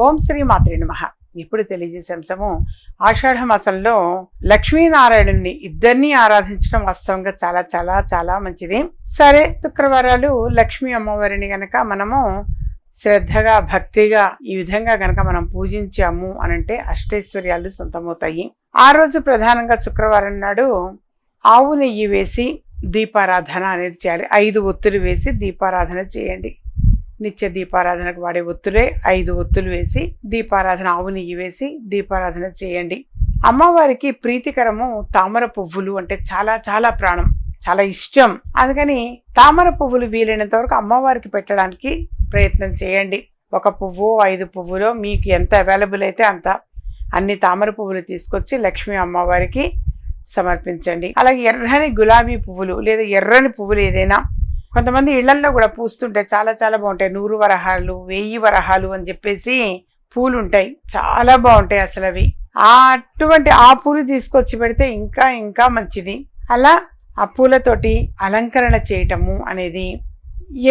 ఓం శ్రీ మాత్రి నమ. ఇప్పుడు తెలియజేసే అంశము ఆషాఢ మాసంలో లక్ష్మీనారాయణుని ఇద్దరిని ఆరాధించడం వాస్తవంగా చాలా చాలా చాలా మంచిది. సరే శుక్రవారాలు లక్ష్మీ అమ్మవారిని గనక మనము శ్రద్ధగా భక్తిగా ఈ విధంగా గనక మనం పూజించాము అనంటే అష్టైశ్వర్యాలు సొంతమవుతాయి. ఆ రోజు ప్రధానంగా శుక్రవారం నాడు ఆవు నెయ్యి వేసి దీపారాధన అనేది చేయాలి. ఐదు ఒత్తులు వేసి దీపారాధన చేయండి. నిత్య దీపారాధనకు వాడే ఒత్తులే ఐదు ఒత్తులు వేసి దీపారాధన ఆవు నెయ్యి వేసి దీపారాధన చేయండి. అమ్మవారికి ప్రీతికరము తామర పువ్వులు అంటే చాలా చాలా ప్రాణం చాలా ఇష్టం. అందుకని తామర పువ్వులు వీలైనంత వరకు అమ్మవారికి పెట్టడానికి ప్రయత్నం చేయండి. ఒక పువ్వు ఐదు పువ్వులో మీకు ఎంత అవైలబుల్ అయితే అంత అన్ని తామర పువ్వులు తీసుకొచ్చి లక్ష్మీ అమ్మవారికి సమర్పించండి. అలాగే ఎర్రని గులాబీ పువ్వులు లేదా ఎర్రని పువ్వులు ఏదైనా కొంతమంది ఇళ్ళల్లో కూడా పూస్తుంటాయి. చాలా చాలా బాగుంటాయి. నూరు వరహాలు వెయ్యి వరహాలు అని చెప్పేసి పూలు ఉంటాయి చాలా బాగుంటాయి అసలు అవి. అటువంటి ఆ పూలు తీసుకొచ్చి పెడితే ఇంకా ఇంకా మంచిది. అలా ఆ పూలతోటి అలంకరణ చేయటము అనేది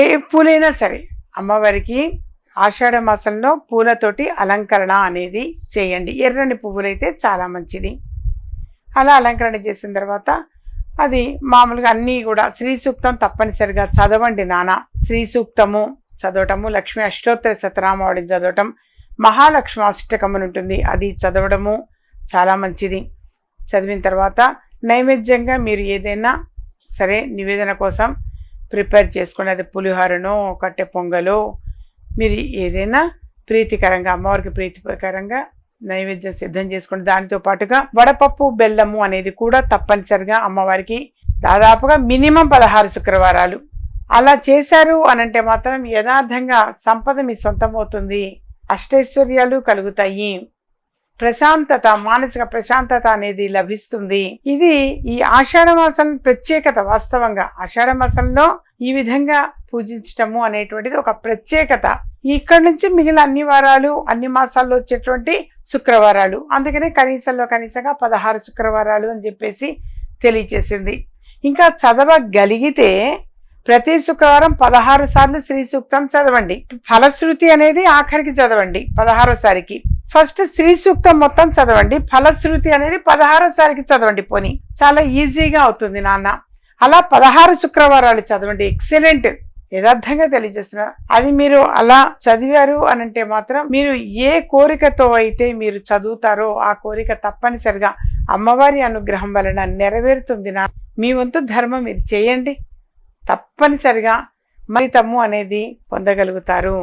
ఏ పూలైనా సరే అమ్మవారికి ఆషాఢ మాసంలో పూలతోటి అలంకరణ అనేది చేయండి. ఎర్రని పువ్వులైతే చాలా మంచిది. అలా అలంకరణ చేసిన తర్వాత అది మామూలుగా అన్నీ కూడా శ్రీ సూక్తం తప్పనిసరిగా చదవండి నాన్న శ్రీ సూక్తము చదవటము లక్ష్మీ అష్టోత్తర శతనామావళిని చదవటం మహాలక్ష్మి అష్టకం అని ఉంటుంది. అది చదవడము చాలా మంచిది. చదివిన తర్వాత నైవేద్యంగా మీరు ఏదైనా సరే నివేదన కోసం ప్రిపేర్ చేసుకోండి అది పులిహోరనో కట్టె పొంగలో మీరు ఏదైనా ప్రీతికరంగా అమ్మవారికి ప్రీతికరంగా నైవేద్యం సిద్ధం చేసుకుంటే దానితో పాటుగా వడపప్పు బెల్లము అనేది కూడా తప్పనిసరిగా అమ్మవారికి దాదాపుగా మినిమం పదహారు శుక్రవారాలు. అలా చేశారు అనంటే మాత్రం యథార్థంగా సంపద మీ సొంతమవుతుంది. అష్టైశ్వర్యాలు కలుగుతాయి. ప్రశాంతత మానసిక ప్రశాంతత అనేది లభిస్తుంది. ఇది ఈ ఆషాఢ మాసం ప్రత్యేకత వాస్తవంగా. ఆషాఢ మాసంలో ఈ విధంగా పూజించటము అనేటువంటిది ఒక ప్రత్యేకత. ఇక్కడ నుంచి మిగిలిన అన్ని వారాలు అన్ని మాసాల్లో వచ్చేటువంటి శుక్రవారాలు. అందుకనే కనీసంలో కనీసంగా పదహారు శుక్రవారాలు అని చెప్పేసి తెలియచేసింది. ఇంకా చదవగలిగితే ప్రతి శుక్రవారం పదహారు సార్లు శ్రీ సూక్తం చదవండి. ఫలశ్రుతి అనేది ఆఖరికి చదవండి పదహారోసారికి ఫస్ట్ శ్రీ సూక్తం మొత్తం చదవండి. ఫలశ్రుతి అనేది పదహారోసారికి చదవండి పోని. చాలా ఈజీగా అవుతుంది నాన్న. అలా పదహారు శుక్రవారాలు చదవండి. ఎక్సలెంట్. యథార్థంగా తెలియజేస్తున్నా. అది మీరు అలా చదివారు అని అంటే మాత్రం మీరు ఏ కోరికతో అయితే మీరు చదువుతారో ఆ కోరిక తప్పనిసరిగా అమ్మవారి అనుగ్రహం వలన నెరవేరుతుంది. నా మీ వంతు ధర్మం మీరు చేయండి. తప్పనిసరిగా మరితము అనేది పొందగలుగుతారు.